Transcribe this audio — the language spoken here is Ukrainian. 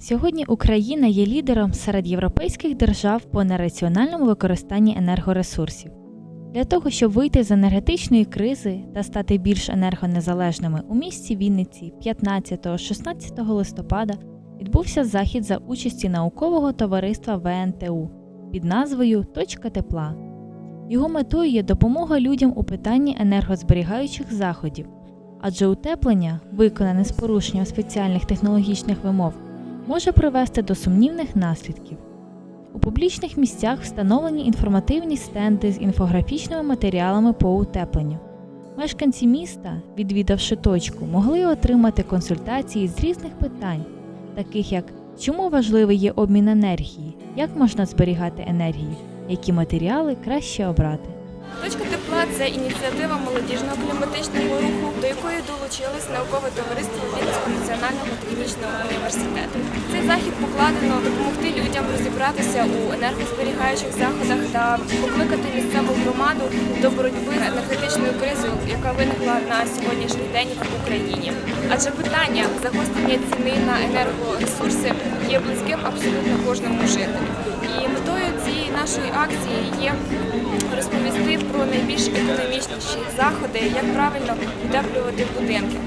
Сьогодні Україна є лідером серед європейських держав по нераціональному використанні енергоресурсів. Для того, щоб вийти з енергетичної кризи та стати більш енергонезалежними, у місті Вінниці 15-16 листопада відбувся захід за участі наукового товариства ВНТУ під назвою Точка тепла. Його метою є допомога людям у питанні енергозберігаючих заходів, адже утеплення, виконане з порушенням спеціальних технологічних вимог, може привести до сумнівних наслідків. У публічних місцях встановлені інформативні стенди з інфографічними матеріалами по утепленню. Мешканці міста, відвідавши точку, могли отримати консультації з різних питань, таких як чому важливий є обмін енергії, як можна зберігати енергію, які матеріали краще обрати. Точка тепла це ініціатива молодіжного кліматичного руху, до якої долучилось наукове товариство Вінницького національного технічного університету. Цей захід покладено допомогти людям розібратися у енергозберігаючих заходах та покликати місцеву громаду до боротьби з енергетичною кризою, яка виникла на сьогоднішній день в Україні. Адже питання загострення ціни на енергоресурси є близьким абсолютно кожному жителю. І метою цієї нашої акції є розповісти про найбільш економічніші заходи, як правильно утеплювати будинки.